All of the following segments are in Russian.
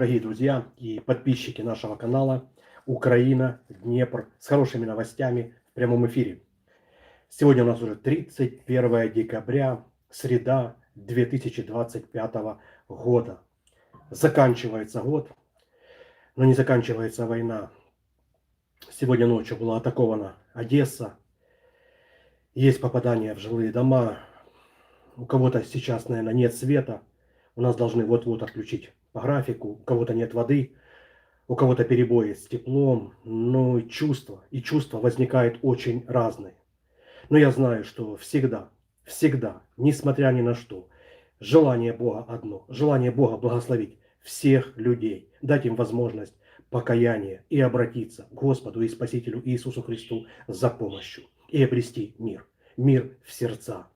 Дорогие друзья и подписчики нашего канала Украина, Днепр с хорошими новостями в прямом эфире. Сегодня у нас уже 31 декабря, среда 2025 года. Заканчивается год, но не заканчивается война. Сегодня ночью была атакована Одесса. Есть попадания в жилые дома. У кого-то сейчас, наверное, нет света. У нас должны вот-вот отключить графику. У кого-то нет воды. У кого-то перебои с теплом. Но и чувства, и чувства возникают очень разные. Но я знаю, что всегда, всегда, несмотря ни на что, желание Бога одно. Желание Бога благословить всех людей. Дать им возможность покаяния и обратиться к Господу и Спасителю Иисусу Христу за помощью и обрести мир. Мир в сердца.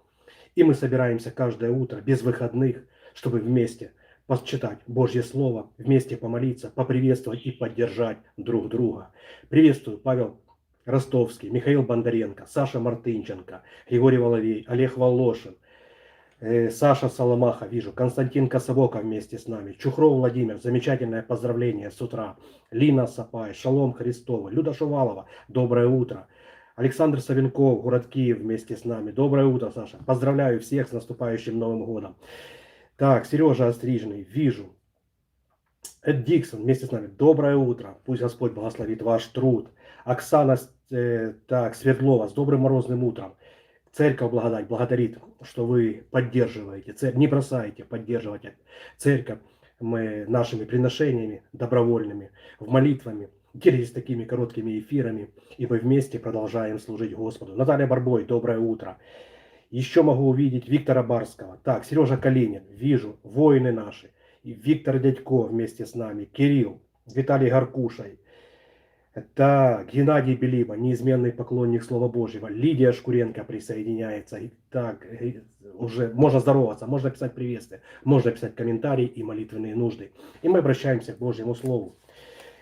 И мы собираемся каждое утро без выходных, чтобы вместе почитать Божье Слово, вместе помолиться, поприветствовать и поддержать друг друга. Приветствую Павел Ростовский, Михаил Бондаренко, Саша Мартынченко, Григорий Воловей, Олег Волошин, э, Саша Соломаха, вижу, Константин Кособока вместе с нами, Чухров Владимир, замечательное поздравление с утра, Лина Сапай, Шалом Христова, Люда Шувалова, доброе утро, Александр Савенков, город Киев вместе с нами, доброе утро, Саша, поздравляю всех с наступающим Новым годом. Так, Сережа Острижный, вижу, Эд Диксон вместе с нами. Доброе утро. Пусть Господь благословит ваш труд. Оксана э, так, Свердлова с добрым морозным утром. Церковь благодать благодарит, что вы поддерживаете, цер- не бросаете поддерживать церковь мы нашими приношениями добровольными, в молитвами, делитесь такими короткими эфирами, и мы вместе продолжаем служить Господу. Наталья Барбой, доброе утро. Еще могу увидеть Виктора Барского. Так, Сережа Калинин, вижу, воины наши. И Виктор Дядько вместе с нами, Кирилл, Виталий Гаркушай. Так, Геннадий Белиба, неизменный поклонник Слова Божьего. Лидия Шкуренко присоединяется. И Так, уже можно здороваться, можно писать приветствия, можно писать комментарии и молитвенные нужды. И мы обращаемся к Божьему Слову.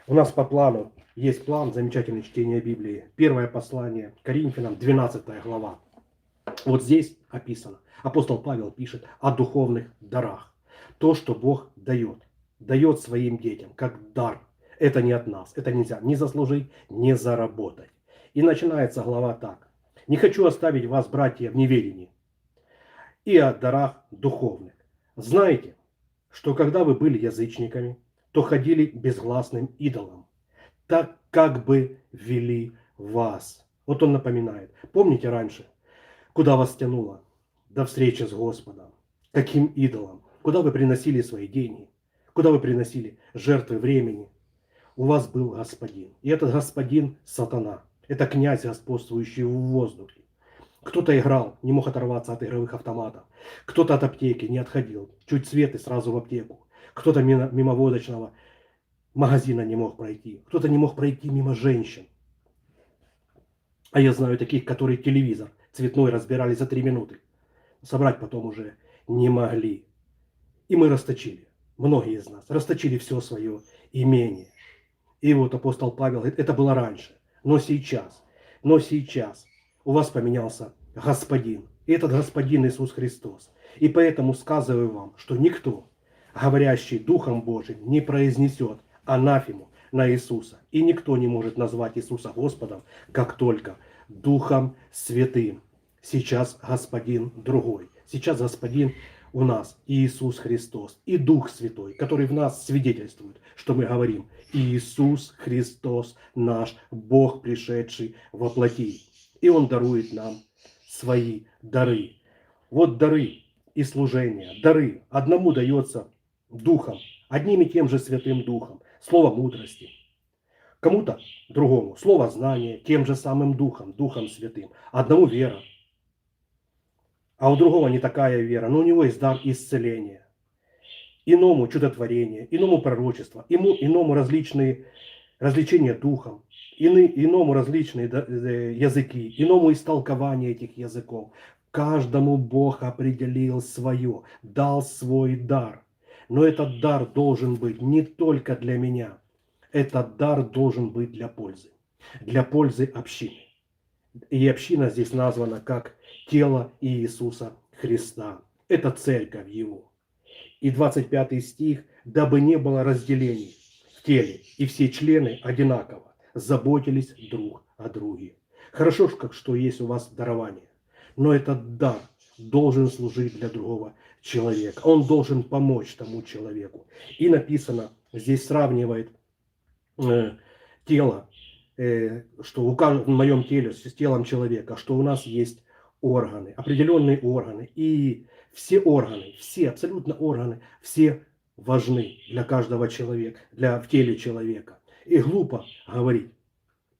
У нас по плану есть план, замечательное чтение Библии. Первое послание Коринфянам, 12 глава. Вот здесь описано. Апостол Павел пишет о духовных дарах. То, что Бог дает. Дает своим детям, как дар. Это не от нас. Это нельзя ни заслужить, ни заработать. И начинается глава так. Не хочу оставить вас, братья, в неведении. И о дарах духовных. Знаете, что когда вы были язычниками, то ходили безгласным идолам, так как бы вели вас. Вот он напоминает. Помните раньше, куда вас тянуло до встречи с Господом? Каким идолом? Куда вы приносили свои деньги? Куда вы приносили жертвы времени? У вас был господин. И этот господин сатана. Это князь, господствующий в воздухе. Кто-то играл, не мог оторваться от игровых автоматов. Кто-то от аптеки не отходил. Чуть свет и сразу в аптеку. Кто-то мимо, водочного магазина не мог пройти. Кто-то не мог пройти мимо женщин. А я знаю таких, которые телевизор цветной разбирали за три минуты. Собрать потом уже не могли. И мы расточили. Многие из нас расточили все свое имение. И вот апостол Павел говорит, это было раньше. Но сейчас, но сейчас у вас поменялся Господин. И этот Господин Иисус Христос. И поэтому сказываю вам, что никто, говорящий Духом Божиим, не произнесет анафему на Иисуса. И никто не может назвать Иисуса Господом, как только Духом Святым. Сейчас Господин другой. Сейчас Господин у нас Иисус Христос и Дух Святой, который в нас свидетельствует, что мы говорим Иисус Христос наш Бог, пришедший во плоти. И Он дарует нам свои дары. Вот дары и служения, дары. Одному дается Духом, одним и тем же Святым Духом, слово мудрости. Кому-то другому слово знания, тем же самым Духом, Духом Святым. Одному вера, а у другого не такая вера, но у него есть дар исцеления. Иному чудотворение, иному пророчество, ему, иному различные развлечения духом, ины, иному различные э, языки, иному истолкование этих языков. Каждому Бог определил свое, дал свой дар. Но этот дар должен быть не только для меня. Этот дар должен быть для пользы. Для пользы общины. И община здесь названа как тело Иисуса Христа. Это церковь Его. И 25 стих дабы не было разделений в теле, и все члены одинаково заботились друг о друге. Хорошо, как что есть у вас дарование, но этот дар должен служить для другого человека. Он должен помочь тому человеку. И написано, здесь сравнивает э, тело, э, что у каждого, в моем теле с телом человека, что у нас есть органы, определенные органы. И все органы, все, абсолютно органы, все важны для каждого человека, для в теле человека. И глупо говорить,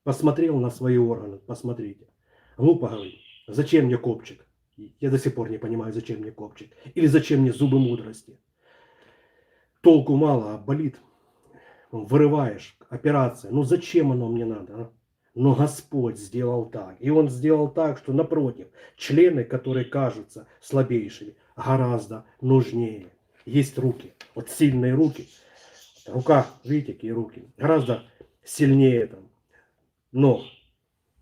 посмотрел на свои органы, посмотрите. Глупо говорить, зачем мне копчик? Я до сих пор не понимаю, зачем мне копчик. Или зачем мне зубы мудрости. Толку мало, а болит. Вырываешь, операция. Ну зачем оно мне надо? А? Но Господь сделал так. И Он сделал так, что напротив, члены, которые кажутся слабейшими, гораздо нужнее. Есть руки, вот сильные руки. Рука, видите, какие руки, гораздо сильнее там ног.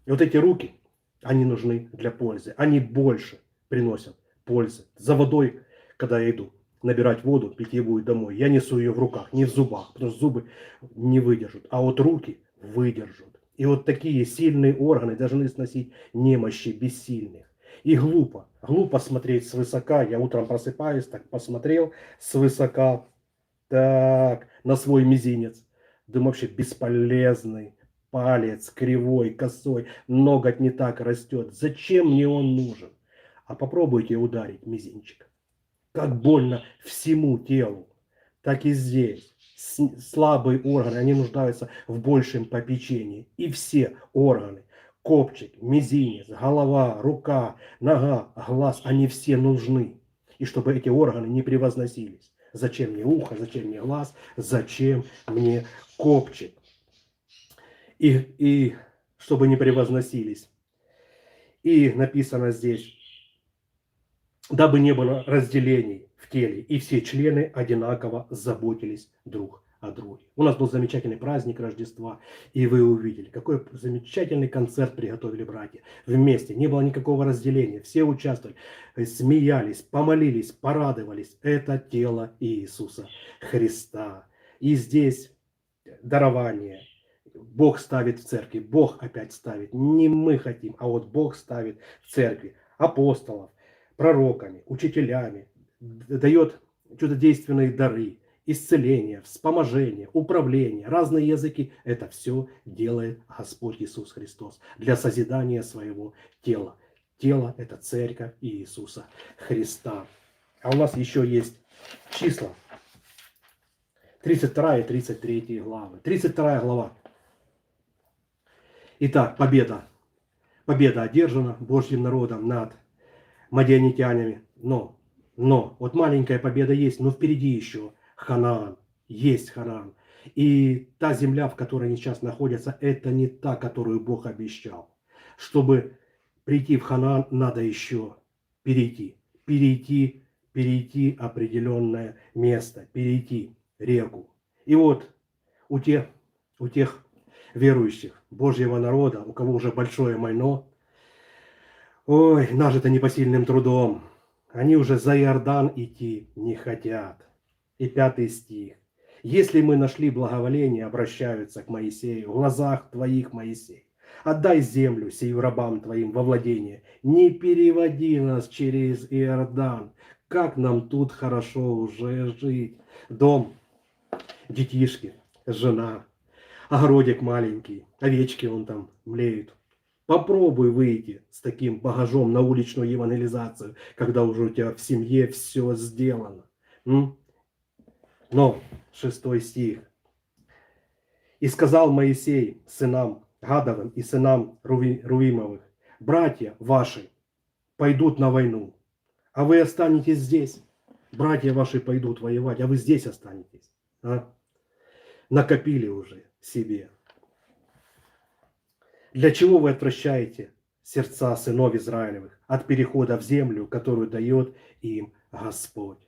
И вот эти руки, они нужны для пользы. Они больше приносят пользы. За водой, когда я иду набирать воду питьевую домой, я несу ее в руках, не в зубах, потому что зубы не выдержат. А вот руки выдержат. И вот такие сильные органы должны сносить немощи бессильных. И глупо, глупо смотреть свысока. Я утром просыпаюсь, так посмотрел свысока, так, на свой мизинец. Думаю, вообще бесполезный палец, кривой, косой, ноготь не так растет. Зачем мне он нужен? А попробуйте ударить мизинчик. Как больно всему телу, так и здесь слабые органы, они нуждаются в большем попечении. И все органы, копчик, мизинец, голова, рука, нога, глаз, они все нужны. И чтобы эти органы не превозносились. Зачем мне ухо, зачем мне глаз, зачем мне копчик. И, и чтобы не превозносились. И написано здесь, дабы не было разделений в теле, и все члены одинаково заботились друг о друге. У нас был замечательный праздник Рождества, и вы увидели, какой замечательный концерт приготовили братья. Вместе, не было никакого разделения, все участвовали, смеялись, помолились, порадовались. Это тело Иисуса Христа. И здесь дарование, Бог ставит в церкви, Бог опять ставит. Не мы хотим, а вот Бог ставит в церкви апостолов, пророками, учителями, дает чудодейственные дары, исцеление, вспоможение, управление, разные языки. Это все делает Господь Иисус Христос для созидания своего тела. Тело – это церковь Иисуса Христа. А у нас еще есть числа. 32 и 33 главы. 32 глава. Итак, победа. Победа одержана Божьим народом над мадианитянами. Но, но, вот маленькая победа есть, но впереди еще Ханаан. Есть Ханаан. И та земля, в которой они сейчас находятся, это не та, которую Бог обещал. Чтобы прийти в Ханаан, надо еще перейти. Перейти, перейти определенное место, перейти реку. И вот у тех, у тех верующих Божьего народа, у кого уже большое майно, Ой, нажито непосильным трудом. Они уже за Иордан идти не хотят. И пятый стих. Если мы нашли благоволение, обращаются к Моисею, в глазах твоих, Моисей. Отдай землю сию рабам твоим во владение. Не переводи нас через Иордан. Как нам тут хорошо уже жить. Дом, детишки, жена, огородик маленький, овечки он там млеют. Попробуй выйти с таким багажом на уличную евангелизацию, когда уже у тебя в семье все сделано. Но, шестой стих. «И сказал Моисей сынам Гадовым и сынам Руимовых, братья ваши пойдут на войну, а вы останетесь здесь. Братья ваши пойдут воевать, а вы здесь останетесь. А? Накопили уже себе для чего вы отвращаете сердца сынов Израилевых от перехода в землю, которую дает им Господь?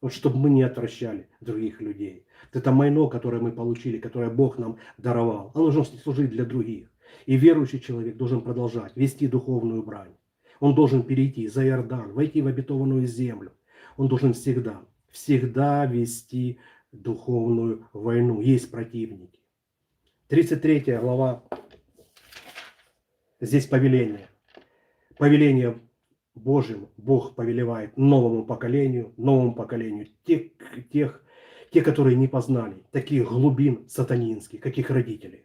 Вот чтобы мы не отвращали других людей. Это майно, которое мы получили, которое Бог нам даровал, оно должно служить для других. И верующий человек должен продолжать вести духовную брань. Он должен перейти за Иордан, войти в обетованную землю. Он должен всегда, всегда вести духовную войну. Есть противники. 33 глава. Здесь повеление. Повеление Божьим Бог повелевает новому поколению, новому поколению тех, тех, те, которые не познали таких глубин сатанинских, как их родители.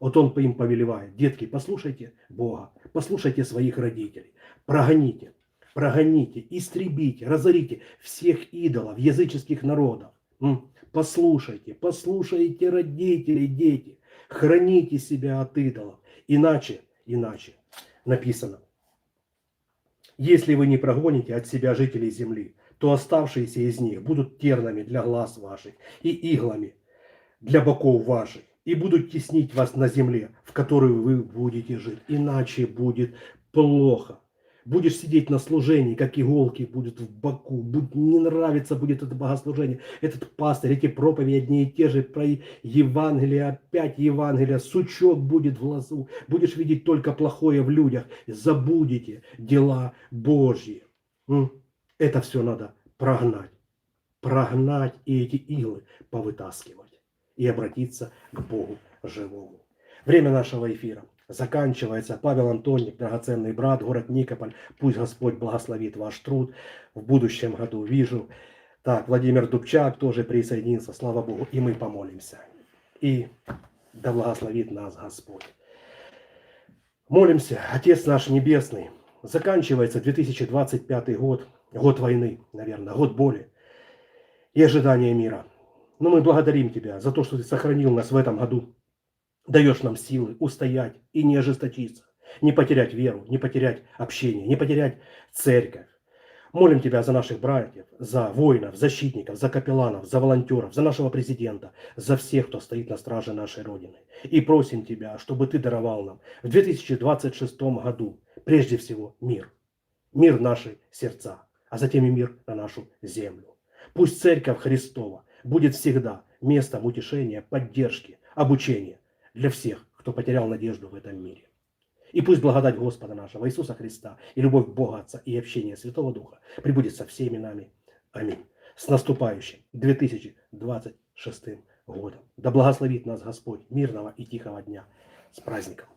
Вот он им повелевает. Детки, послушайте Бога, послушайте своих родителей, прогоните, прогоните, истребите, разорите всех идолов языческих народов. Послушайте, послушайте родителей, дети, храните себя от идолов. Иначе, иначе написано, если вы не прогоните от себя жителей земли, то оставшиеся из них будут тернами для глаз ваших и иглами для боков ваших, и будут теснить вас на земле, в которой вы будете жить. Иначе будет плохо. Будешь сидеть на служении, как иголки будут в боку. Будет, не нравится будет это богослужение, этот пастырь, эти проповеди одни и те же про Евангелие, опять Евангелие, сучок будет в глазу. Будешь видеть только плохое в людях. Забудете дела Божьи. Это все надо прогнать. Прогнать и эти иглы повытаскивать. И обратиться к Богу живому. Время нашего эфира заканчивается. Павел Антоник, драгоценный брат, город Никополь. Пусть Господь благословит ваш труд. В будущем году вижу. Так, Владимир Дубчак тоже присоединился, слава Богу, и мы помолимся. И да благословит нас Господь. Молимся, Отец наш Небесный, заканчивается 2025 год, год войны, наверное, год боли и ожидания мира. Но мы благодарим Тебя за то, что Ты сохранил нас в этом году, даешь нам силы устоять и не ожесточиться, не потерять веру, не потерять общение, не потерять церковь. Молим Тебя за наших братьев, за воинов, защитников, за капелланов, за волонтеров, за нашего президента, за всех, кто стоит на страже нашей Родины. И просим Тебя, чтобы Ты даровал нам в 2026 году прежде всего мир. Мир в наши сердца, а затем и мир на нашу землю. Пусть Церковь Христова будет всегда местом утешения, поддержки, обучения для всех, кто потерял надежду в этом мире. И пусть благодать Господа нашего Иисуса Христа и любовь Бога Отца и общение Святого Духа прибудет со всеми нами. Аминь. С наступающим 2026 годом. Да благословит нас Господь мирного и тихого дня. С праздником!